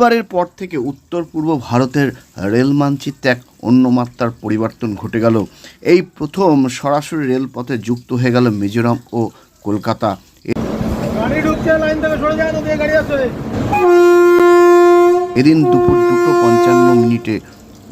বুধবারের পর থেকে উত্তর পূর্ব ভারতের রেল মানচিত্রে এক অন্য মাত্রার পরিবর্তন ঘটে গেল। এই প্রথম সরাসরি রেলপথে যুক্ত হয়ে গেল মিজোরাম ও কলকাতা। এদিন দুপুর দুটো পঞ্চান্ন মিনিটে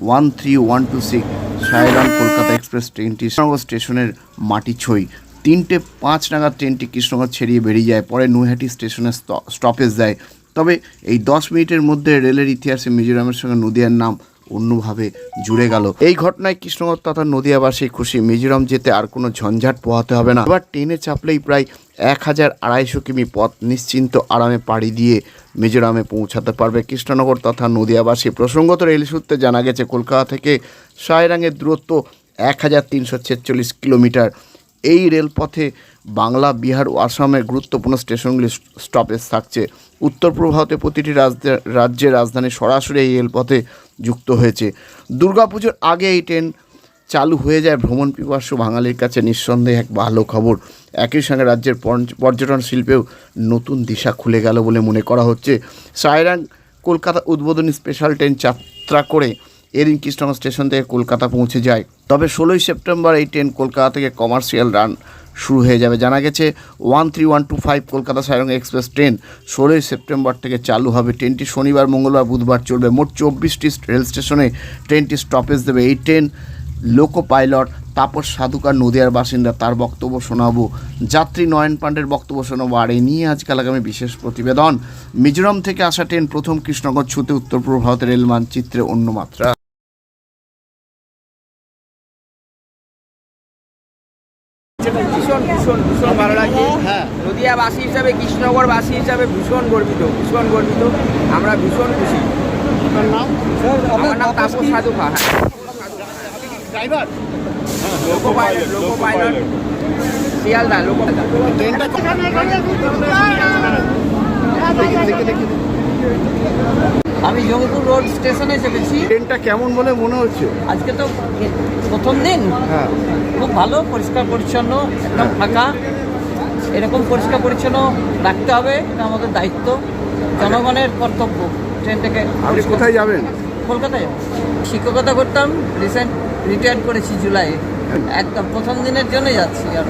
one three one two six Sairang Kolkata express ট্রেনটি কৃষ্ণনগর স্টেশনের মাটি ছই। তিনটে পাঁচ নাগাদ ট্রেনটি কৃষ্ণনগর ছেড়িয়ে বেরিয়ে যায় পরে নৈহাটি স্টেশনে স্টপেজ দেয়। তবে এই দশ মিনিটের মধ্যে রেলের ইতিহাসে মিজোরামের সঙ্গে নদিয়ার নাম অন্যভাবে জুড়ে গেল। এই ঘটনায় কৃষ্ণনগর তথা নদিয়াবাসী খুশি। মিজোরাম যেতে আর কোনো ঝঞ্ঝাট পোহাতে হবে না। এবার ট্রেনে চাপলেই প্রায় এক হাজার আড়াইশো কিমি পথ নিশ্চিন্ত আরামে পাড়ি দিয়ে মিজোরামে পৌঁছাতে পারবে কৃষ্ণনগর তথা নদিয়াবাসী। প্রসঙ্গত রেল সূত্রে জানা গেছে, কলকাতা থেকে সায়রাঙের দূরত্ব এক হাজার তিনশো ছেচল্লিশ কিলোমিটার। এই রেলপথে বাংলা, বিহার ও আসামের গুরুত্বপূর্ণ স্টেশনগুলি স্টপেজ থাকছে। উত্তর পূর্ব ভারতে প্রতিটি রাজ্যে- রাজ্যের রাজধানী সরাসরি এই রেলপথে যুক্ত হয়েছে। দুর্গাপুজোর আগে এই ট্রেন চালু হয়ে যায় ভ্রমণ পিপাসু বাঙালির কাছে। নিঃসন্দেহে এক ভালো খবর। একই সঙ্গে রাজ্যের পর্যটন শিল্পেও নতুন দিশা খুলে গেল বলে মনে করা হচ্ছে। সায়রাং কলকাতা উদ্বোধনী স্পেশাল ট্রেন যাত্রা করে এদিন কৃষ্ণনগর স্টেশন থেকে কলকাতা পৌঁছে যায়। তবে ষোলোই সেপ্টেম্বর এই ট্রেন কলকাতা থেকে কমার্শিয়াল রান শুরু হয়ে যাবে। জানা গেছে one three one two five Kolkata Sairang express train ষোলোই সেপ্টেম্বর থেকে চালু হবে। ট্রেনটি শনিবার, মঙ্গলবার, বুধবার চলবে। মোট চব্বিশটি রেল স্টেশনে ট্রেনটি স্টপেজ দেবে। এই train loco pilot Tapas Sadhukhan নদিয়ার বাসিন্দা, তার বক্তব্য শোনাবো। যাত্রী নয়ন পাণ্ডের বক্তব্য শোনাবো। আর এই নিয়ে আজকাল আগামী বিশেষ প্রতিবেদন। মিজোরাম থেকে আসা ট্রেন প্রথম কৃষ্ণনগর ছুতে উত্তর পূর্ব ভারতের রেল মানচিত্রে অন্য মাত্রা। ভীষণ ভীষণ ভীষণ ভালো লাগছে নদিয়াবাসী হিসাবে কৃষ্ণনগরবাসী হিসাবে ভীষণ গর্বিত ভীষণ গর্বিত। আমরা ভীষণ খুশি। আমার নাম তাপস সাধুখা হ্যাঁ। Driver? Loco pilot loco pilot. Sealdah loco আমি স্টেশনে চেপেছি ট্রেনটা কেমন বলে মনে হচ্ছে? আজকে তো প্রথম দিন। হ্যাঁ। খুব ভালো পরিষ্কার পরিচ্ছন্ন একদম ফাঁকা। এরকম পরিষ্কার পরিচ্ছন্ন রাখতে হবে এটা আমাদের দায়িত্ব। জনগণের কর্তব্য ট্রেন থেকে আপনি কোথায় যাবেন? কলকাতায়। শিক্ষকতা করতাম রিসেন্ট রিটায়ার করেছি জুলাই। একদম প্রথম দিনের জন্য যাচ্ছি আর।